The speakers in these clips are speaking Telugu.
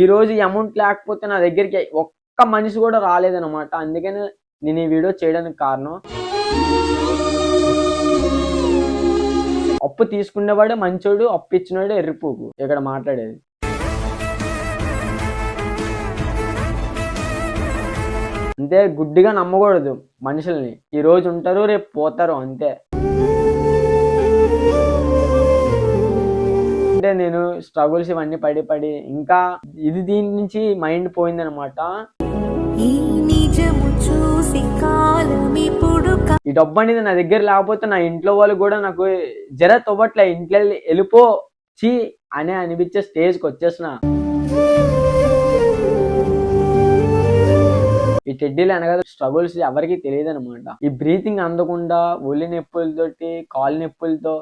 ఈరోజు ఈ అమౌంట్ లేకపోతే నా దగ్గరికి ఒక్క మనిషి కూడా రాలేదనమాట అందుకని నేను ఈ వీడియో చేయడానికి కారణం అప్పు తీసుకునేవాడే మంచోడు అప్పు ఇచ్చినవాడే ఎర్రిపోకు. ఇక్కడ మాట్లాడేది. అంతే గుడ్డిగా నమ్మకూడదు మనుషుల్ని. ఈ రోజు ఉంటారు రేపు పోతారు అంతే. అంటే నేను స్ట్రగుల్స్ ఇవన్నీ పడి పడి ఇంకా ఇది దీని నుంచి మైండ్ పోయిందనమాట ఈ డబ్బు అనేది నా దగ్గర లేకపోతే నా ఇంట్లో వాళ్ళు కూడా నాకు జర తొవ్వట్లే ఇంట్లో వెళ్ళి వెళ్ళిపో చీ అనే అనిపించే స్టేజ్కి వచ్చేసిన ఈ టెడ్డీలు అనగా స్ట్రగుల్స్ ఎవరికి తెలియదు అనమాట ఈ బ్రీతింగ్ అందకుండా ఒళ్ళు నొప్పులతోటి కాలు నొప్పులతో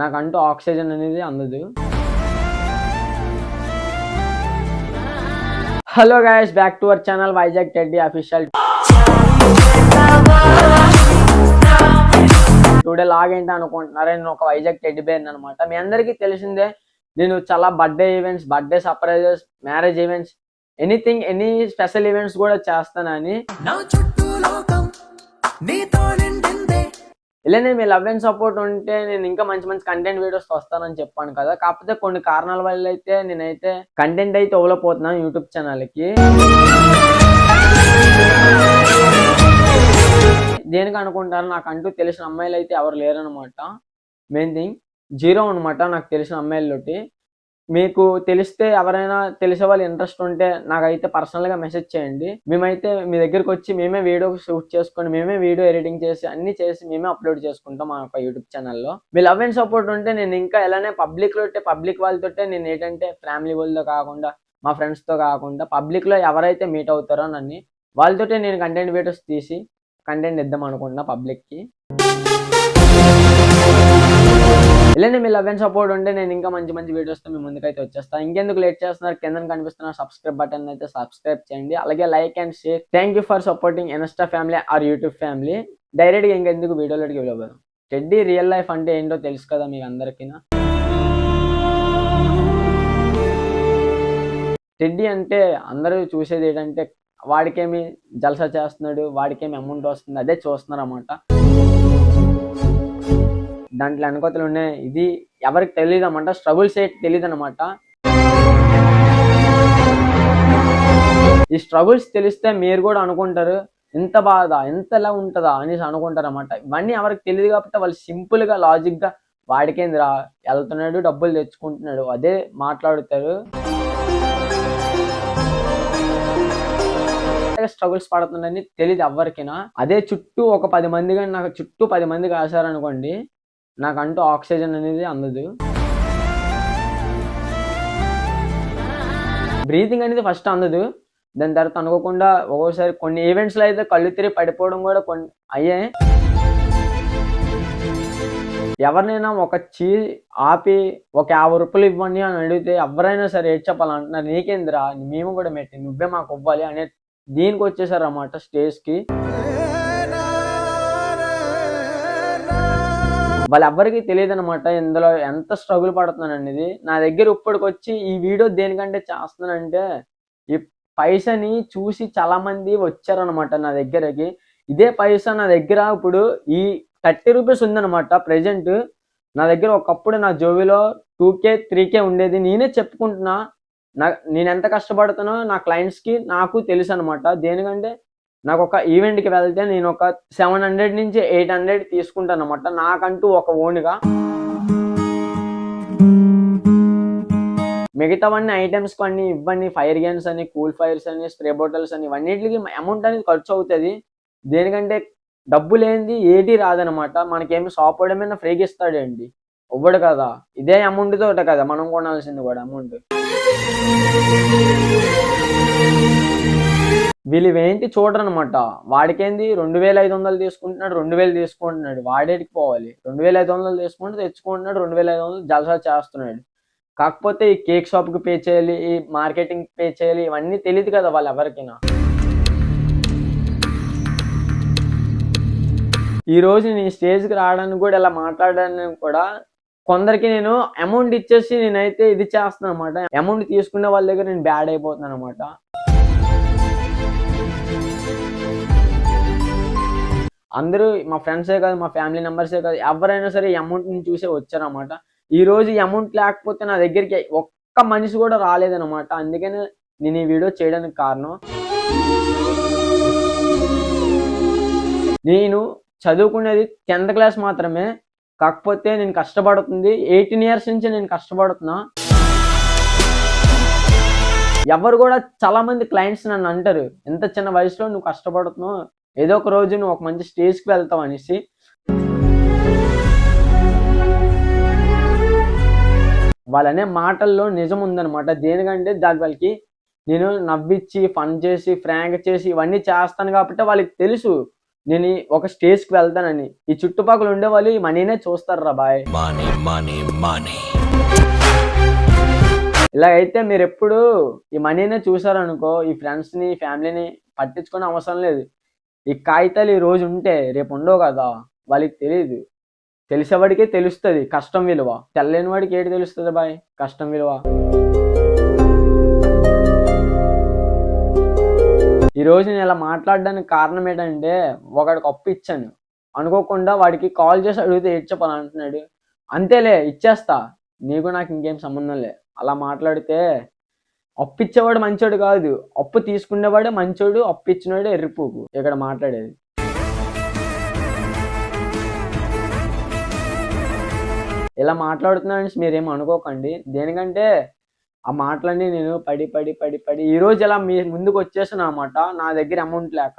నాకంటూ ఆక్సిజన్ అనేది అందదు. Hello guys back to our channel Vizag teddy official today vlog ఏంటి అనుకుంటున్నారా? నేను ఒక వైజాగ్ టెడ్డీ బేర్ అనమాట మీ అందరికీ తెలిసిందే నేను చాలా birthday events birthday surprises marriage events anything any special events కూడా చేస్తానని. నా చుట్టూ లోకం నీతో ఇలానే మీ లవ్ అండ్ సపోర్ట్ ఉంటే నేను ఇంకా మంచి మంచి కంటెంట్ వీడియోస్ వస్తానని చెప్పాను కదా. కాకపోతే కొన్ని కారణాల వల్ల అయితే నేనైతే కంటెంట్ అయితే ఇవ్వలేకపోతున్నాను యూట్యూబ్ ఛానల్కి దేనికి అనుకుంటారు నాకు అంటూ తెలిసిన అమ్మాయిలు అయితే ఎవరు లేరనమాట మెయిన్ థింగ్ జీరో అనమాట నాకు తెలిసిన అమ్మాయిలతోటి. మీకు తెలిస్తే ఎవరైనా తెలిసే వాళ్ళు ఇంట్రెస్ట్ ఉంటే నాకైతే పర్సనల్గా మెసేజ్ చేయండి. మేమైతే మీ దగ్గరికి వచ్చి మేమే వీడియో షూట్ చేసుకొని మేమే వీడియో ఎడిటింగ్ చేసి అన్ని చేసి మేమే అప్లోడ్ చేసుకుంటాం మా యొక్క యూట్యూబ్ ఛానల్లో మీ లవ్ అండ్ సపోర్ట్ ఉంటే నేను ఇంకా ఎలానే పబ్లిక్లో ఉంటే పబ్లిక్ వాళ్ళతోటే నేను ఏంటంటే ఫ్యామిలీ వాళ్ళతో కాకుండా మా ఫ్రెండ్స్తో కాకుండా పబ్లిక్లో ఎవరైతే మీట్ అవుతారో నన్ను వాళ్ళతోటే నేను కంటెంట్ వీడియోస్ తీసి కంటెంట్ ఇద్దాం అనుకుంటున్నా పబ్లిక్కి ఇలానే మీ లవ్ అండ్ సపోర్ట్ ఉంటే నేను ఇంకా మంచి మంచి వీడియోస్ మీ ముందుకైతే వచ్చేస్తాను ఇంకెందుకు లేట్ చేస్తున్నారు? కింద కనిపిస్తున్న సబ్స్క్రైబ్ బటన్ అయితే సబ్స్క్రైబ్ చేయండి. అలాగే like and share thank you for supporting insta family or YouTube family డైరెక్ట్గా ఇంకెందుకు వీడియోలోకి వెళ్ళబోదు? టెడ్డీ రియల్ లైఫ్ అంటే ఏంటో తెలుసు కదా మీకు అందరికీనా? టెడ్డీ అంటే అందరూ చూసేది ఏంటంటే వాడికేమి జల్సా చేస్తున్నాడు వాడికేమి అమౌంట్ వస్తుంది అదే చూస్తున్నారు అన్నమాట దాంట్లో వెనకతలు ఉన్నాయి. ఇది ఎవరికి తెలియదు అన్నమాట స్ట్రగుల్స్ ఏంటి తెలియదు అనమాట ఈ స్ట్రగుల్స్ తెలిస్తే మీరు కూడా అనుకుంటారు ఎంత బాధ ఎంతలా ఉంటుందా? అనేసి అనుకుంటారు అనమాట ఇవన్నీ ఎవరికి తెలియదు కాబట్టి వాళ్ళు సింపుల్గా లాజిక్గా వాడికేందిరా వెళ్తున్నాడు డబ్బులు తెచ్చుకుంటున్నాడు అదే మాట్లాడుతారు. స్ట్రగుల్స్ పడుతుందని తెలియదు ఎవరికైనా. అదే చుట్టూ ఒక పది మంది కానీ నాకు చుట్టూ పది మంది కాశారనుకోండి నాకంటూ ఆక్సిజన్ అనేది అందదు. బ్రీతింగ్ అనేది ఫస్ట్ అందదు. దాని తర్వాత అనుకోకుండా ఒక్కోసారి కొన్ని ఈవెంట్స్లో అయితే కళ్ళు తిరిగి పడిపోవడం కూడా కొన్ని అయ్యాయి ఎవరినైనా ఒక చీ ఆపి ఒక యాభై రూపాయలు ఇవ్వండి అని అడిగితే ఎవరైనా సరే ఏడ్ చెప్పాలంటున్నారు నీకేందిరా? మేము కూడా మెట్టి నువ్వే మాకు ఇవ్వాలి అనే దీనికి వచ్చేసారు అన్నమాట స్టేజ్కి. వాళ్ళు ఎవ్వరికి తెలియదు అనమాట ఇందులో ఎంత స్ట్రగుల్ పడుతున్నాను అనేది నా దగ్గర ఇప్పటికి వచ్చి ఈ వీడియో దేనికంటే చేస్తున్నానంటే ఈ పైసని చూసి చాలా మంది వచ్చారనమాట నా దగ్గరకి. ఇదే పైసా నా దగ్గర ఇప్పుడు ఈ థర్టీ రూపీస్ ఉందన్నమాట ప్రెసెంట్ నా దగ్గర ఒకప్పుడు నా జోబిలో టూ కే త్రీ కే ఉండేది. నేనే చెప్పుకుంటున్నా నా నేను ఎంత కష్టపడుతానో నా క్లయింట్స్కి నాకు తెలుసు అనమాట దేనికంటే నాకు ఒక ఈవెంట్కి వెళ్తే నేను ఒక సెవెన్ హండ్రెడ్ నుంచి ఎయిట్ హండ్రెడ్ తీసుకుంటాను అనమాట నాకంటూ ఒక ఓన్గా మిగతావన్నీ ఐటమ్స్ కొన్ని ఇవన్నీ ఫైర్ గేమ్స్ అని కూల్ ఫైర్స్ అని స్ప్రే బాటిల్స్ అని ఇవన్నిటికి అమౌంట్ అనేది ఖర్చు అవుతుంది. దేనికంటే డబ్బు లేనిది ఏది రాదనమాట మనకేమి షాప్ మీద ఫ్రీగా ఇస్తాడండి. ఇవ్వడు కదా. ఇదే అమౌంట్ తోట కదా మనం కొనాల్సింది కూడా అమౌంట్ వీళ్ళు ఏంటి చూడరనమాట. వాడికేంది? రెండు వేల ఐదు వందలు తీసుకుంటున్నాడు రెండు వేలు తీసుకుంటున్నాడు. వాడేటికి పోవాలి. రెండు వేల ఐదు వందలు తీసుకుంటే తెచ్చుకుంటున్నాడు రెండు వేల ఐదు వందలు జలసా చేస్తున్నాడు. కాకపోతే ఈ కేక్ షాప్కి పే చేయాలి ఈ మార్కెటింగ్ పే చేయాలి ఇవన్నీ తెలియదు కదా వాళ్ళు ఎవరికైనా ఈరోజు నేను స్టేజ్కి రావడానికి కూడా ఇలా మాట్లాడడానికి కూడా కొందరికి నేను అమౌంట్ ఇచ్చేసి నేనైతే ఇది చేస్తున్నాను అనమాట అమౌంట్ తీసుకునే వాళ్ళ దగ్గర నేను బ్యాడ్ అయిపోతున్నాను అనమాట అందరూ మా ఫ్రెండ్సే కాదు మా ఫ్యామిలీ మెంబర్సే కాదు ఎవరైనా సరే ఈ చూసే వచ్చారనమాట ఈ రోజు ఈ అమౌంట్ లేకపోతే నా దగ్గరికి ఒక్క మనిషి కూడా రాలేదనమాట అందుకనే నేను ఈ వీడియో చేయడానికి కారణం నేను చదువుకునేది టెన్త్ క్లాస్ మాత్రమే. కాకపోతే నేను కష్టపడుతుంది. ఎయిటీన్ ఇయర్స్ నుంచి నేను కష్టపడుతున్నా. ఎవరు కూడా చాలా మంది క్లయింట్స్ నన్ను అంటారు ఎంత చిన్న వయసులో నువ్వు కష్టపడుతున్నావు? ఏదో ఒక రోజు నువ్వు ఒక మంచి స్టేజ్కి వెళ్తావు అనేసి. వాళ్ళనే మాటల్లో నిజం ఉందన్నమాట. దేనికంటే దాని వాళ్ళకి నేను నవ్విచ్చి ఫన్ చేసి ఫ్రాంక్ చేసి ఇవన్నీ చేస్తాను కాబట్టి వాళ్ళకి తెలుసు. నేను ఒక స్టేజ్కి వెళ్తానని. ఈ చుట్టుపక్కల ఉండే వాళ్ళు ఈ మనీనే చూస్తారు రా బాయ్. ఇలా అయితే మీరు ఎప్పుడు ఈ మనీనే చూసారనుకో ఈ ఫ్రెండ్స్ని ఫ్యామిలీని పట్టించుకునే అవసరం లేదు. ఈ కాగితాలు ఈ రోజు ఉంటే రేపు ఉండవు కదా? వాళ్ళకి తెలియదు తెలిసేవాడికే తెలుస్తుంది కష్టం విలువ. తెల్లని వాడికి ఏటి తెలుస్తుంది బాయ్? కష్టం విలువ. ఈరోజు నేను ఇలా మాట్లాడడానికి కారణం ఏంటంటే ఒకడికి అప్పు ఇచ్చాను. అనుకోకుండా వాడికి కాల్ చేసి అడిగితే ఏడ్చపని అంటున్నాడు. అంతేలే ఇచ్చేస్తా. నీకు నాకు ఇంకేం సంబంధం లే. అలా మాట్లాడితే అప్పు ఇచ్చేవాడు మంచోడు కాదు. అప్పు తీసుకునేవాడే మంచోడు అప్పు ఇచ్చినవాడే ఎర్రిపోకు. ఇక్కడ మాట్లాడేది. ఇలా మాట్లాడుతున్నాను మీరేం అనుకోకండి. దేనికంటే ఆ మాటలన్నీ నేను పడి పడి పడి పడి ఈ రోజు ఇలా మీ ముందుకు వచ్చేసాను అనమాట నా దగ్గర అమౌంట్ లేక.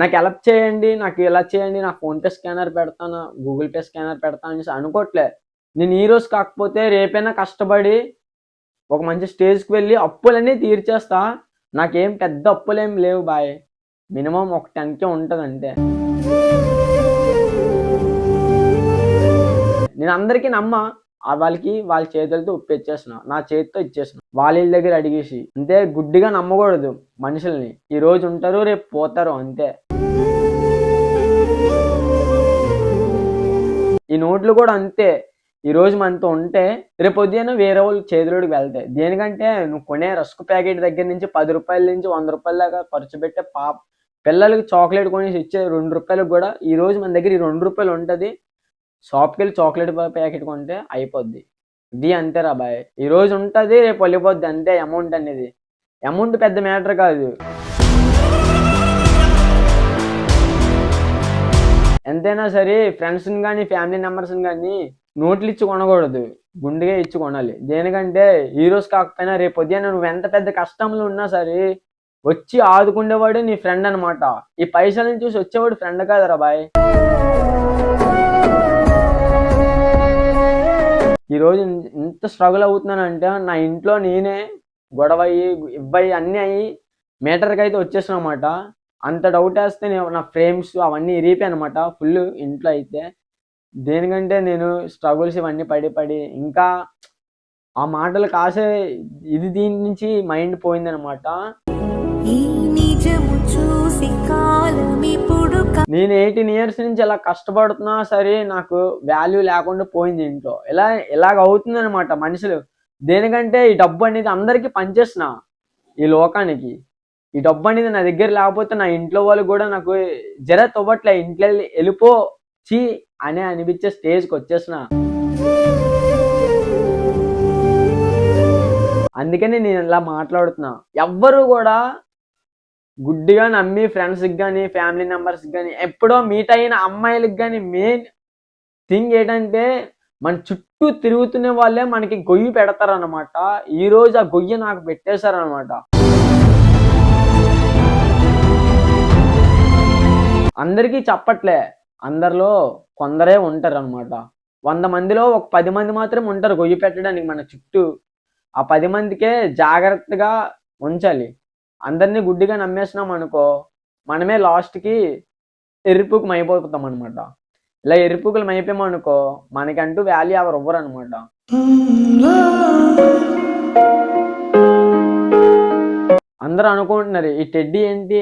నాకు హెల్ప్ చేయండి నాకు ఇలా చేయండి నా ఫోన్పే స్కానర్ పెడతాను గూగుల్ పే స్కానర్ పెడతాను అనేసి అనుకోవట్లే నేను ఈరోజు కాకపోతే రేపైనా కష్టపడి ఒక మంచి స్టేజ్కి వెళ్ళి అప్పులన్నీ తీర్చేస్తా. నాకేం పెద్ద అప్పులేం లేవు బాయ్. మినిమం ఒక టెన్కే ఉంటుంది అంతే. నేను అందరికీ నమ్మ వాళ్ళకి వాళ్ళ చేతులతో ఉప్పిచ్చేసిన నా చేతితో ఇచ్చేసిన వాళ్ళ ఇళ్ళ దగ్గర అడిగేసి అంతే గుడ్డిగా నమ్మకూడదు మనుషుల్ని. ఈ రోజు ఉంటారు రేపు పోతారు అంతే. ఈ నోట్లు కూడా అంతే. ఈరోజు మనతో ఉంటే రేపు ఉదయం వేరే వాళ్ళు చేతిలోకి వెళ్తాయి దేనికంటే నువ్వు కొనే రస్క్ ప్యాకెట్ దగ్గర నుంచి పది రూపాయల నుంచి వంద రూపాయల దాకా ఖర్చు పెట్టే పాప. పిల్లలకి చాక్లెట్ కొనేసి ఇచ్చే రెండు రూపాయలకు కూడా ఈ రోజు మన దగ్గర ఈ రెండు రూపాయలు ఉంటుంది. షాప్కి వెళ్ళి చాక్లెట్ ప్యాకెట్ కొంటే అయిపోద్ది. ఇది అంతేరా బాయ్. ఈరోజు ఉంటుంది రేపు వెళ్ళిపోద్ది అంతే అమౌంట్ అనేది. అమౌంట్ పెద్ద మ్యాటర్ కాదు. ఎంతైనా సరే ఫ్రెండ్స్ని కానీ ఫ్యామిలీ మెంబర్స్ని కానీ నోట్లు ఇచ్చి కొనకూడదు. గుండెగా ఇచ్చి కొనాలి. దేనికంటే ఈ కాకపోయినా రేపు పొద్దున నువ్వు ఎంత పెద్ద కష్టంలో ఉన్నా సరే వచ్చి ఆదుకుండేవాడు నీ ఫ్రెండ్ అనమాట ఈ పైసలను చూసి వచ్చేవాడు ఫ్రెండ్ కాదురా బాయ్. ఈరోజు ఇంత స్ట్రగుల్ అవుతున్నానంటే నా ఇంట్లో నేనే గొడవ అయ్యి ఇవ్వయి అన్నీ అయ్యి మీటర్కి అయితే వచ్చేసాను అనమాట అంత డౌట్ వేస్తే నేను నా ఫ్రేమ్స్ అవన్నీ ఇరిగిపోయాయి అనమాట ఫుల్ ఇంట్లో అయితే దేనికంటే నేను స్ట్రగుల్స్ ఇవన్నీ పడి పడి ఇంకా ఆ మాటలు కాసే ఇది దీని నుంచి మైండ్ పోయిందనమాట నేను ఎయిటీన్ ఇయర్స్ నుంచి ఇలా కష్టపడుతున్నా సరే నాకు వాల్యూ లేకుండా పోయింది ఇంట్లో. ఇలా ఇలాగ అవుతుంది అనమాట మనుషులు. దేనికంటే ఈ డబ్బు అనేది అందరికీ పనిచేసిన ఈ లోకానికి. ఈ డబ్బు అనేది నా దగ్గర లేకపోతే నా ఇంట్లో వాళ్ళు కూడా నాకు జర తవ్వట్లే. ఇంట్లో వెళ్ళి వెళ్ళిపో. చీ అని అనిపించే స్టేజ్కి వచ్చేసిన. అందుకని నేను ఇలా మాట్లాడుతున్నా. ఎవ్వరు కూడా గుడ్డిగా నమ్మి ఫ్రెండ్స్కి కానీ ఫ్యామిలీ మెంబర్స్కి కానీ ఎప్పుడో మీట్ అయిన అమ్మాయిలకి కానీ మెయిన్ థింగ్ ఏంటంటే మన చుట్టూ తిరుగుతున్న వాళ్ళే మనకి గొయ్యి పెడతారనమాట ఈరోజు ఆ గొయ్యి నాకు పెట్టేశారనమాట అందరికీ చెప్పట్లే. అందరిలో కొందరే ఉంటారు అనమాట వంద మందిలో ఒక పది మంది మాత్రం ఉంటారు గొయ్యి పెట్టడానికి మన చుట్టూ. ఆ పది మందికే జాగ్రత్తగా ఉంచాలి. అందరినీ గుడ్డిగా నమ్మేసినాం అనుకో మనమే లాస్ట్కి ఎరుపుకు మైపోతాం అనమాట ఇలా ఎరుపుకులు అయిపోయామనుకో మనకంటూ వాల్యూ ఎవరు ఇవ్వరు అనమాట అందరూ అనుకుంటున్నారు ఈ టెడ్డీ ఏంటి?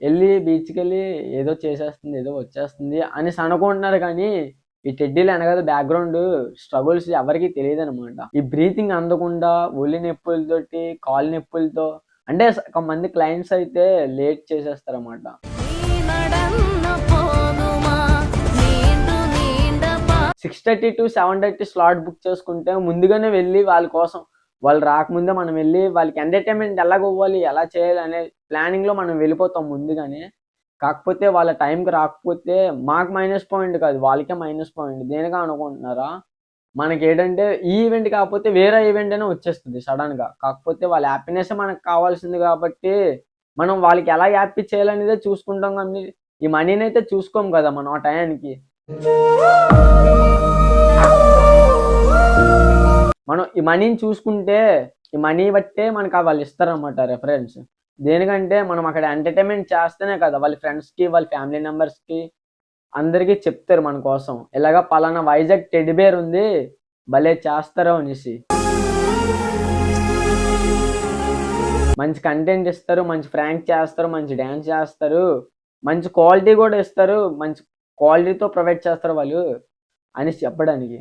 వెళ్ళి బీచ్కి వెళ్ళి ఏదో చేసేస్తుంది ఏదో వచ్చేస్తుంది అని అనుకుంటున్నారు కానీ ఈ టెడ్డీలు అనగా బ్యాక్గ్రౌండ్ స్ట్రగుల్స్ ఎవరికి తెలియదు అనమాట ఈ బ్రీతింగ్ అందకుండా ఒలి నొప్పులతోటి కాలు నొప్పులతో అంటే కొంతమంది క్లయింట్స్ అయితే లేట్ చేసేస్తారు అనమాట six thirty to seven thirty slot book చేసుకుంటే ముందుగానే వెళ్ళి వాళ్ళ కోసం వాళ్ళు రాకముందే మనం వెళ్ళి వాళ్ళకి ఎంటర్టైన్మెంట్ ఎలాగ ఇవ్వాలి ఎలా చేయాలి అనే ప్లానింగ్లో మనం వెళ్ళిపోతాం ముందుగానే. కాకపోతే వాళ్ళ టైంకి రాకపోతే మాకు మైనస్ పాయింట్ కాదు వాళ్ళకే మైనస్ పాయింట్ దేనిగా అనుకుంటున్నారా? మనకి ఏంటంటే ఈ ఈవెంట్ కాకపోతే వేరే ఈవెంట్ అయినా వచ్చేస్తుంది సడన్గా కాకపోతే వాళ్ళ హ్యాపీనెస్ మనకు కావాల్సింది కాబట్టి మనం వాళ్ళకి ఎలా హ్యాపీ చేయాలనేదే చూసుకుంటాం కానీ ఈ మనీని అయితే చూసుకోం కదా మనం ఆ టయానికి మనం ఈ మనీని చూసుకుంటే ఈ మనీ బట్టే మనకు వాళ్ళు ఇస్తారన్నమాట రెఫరెన్స్ దేనికంటే మనం అక్కడ ఎంటర్టైన్మెంట్ చేస్తేనే కదా వాళ్ళ ఫ్రెండ్స్కి వాళ్ళ ఫ్యామిలీ మెంబర్స్కి అందరికీ చెప్తారు మన కోసం. ఇలాగ పలానా వైజాగ్ టెడ్డి బేర్ ఉంది భలే చేస్తారు అనేసి. మంచి కంటెంట్ ఇస్తారు మంచి ఫ్రాంక్ చేస్తారు మంచి డ్యాన్స్ చేస్తారు మంచి క్వాలిటీ కూడా ఇస్తారు మంచి క్వాలిటీతో ప్రొవైడ్ చేస్తారు వాళ్ళు అనేసి చెప్పడానికి.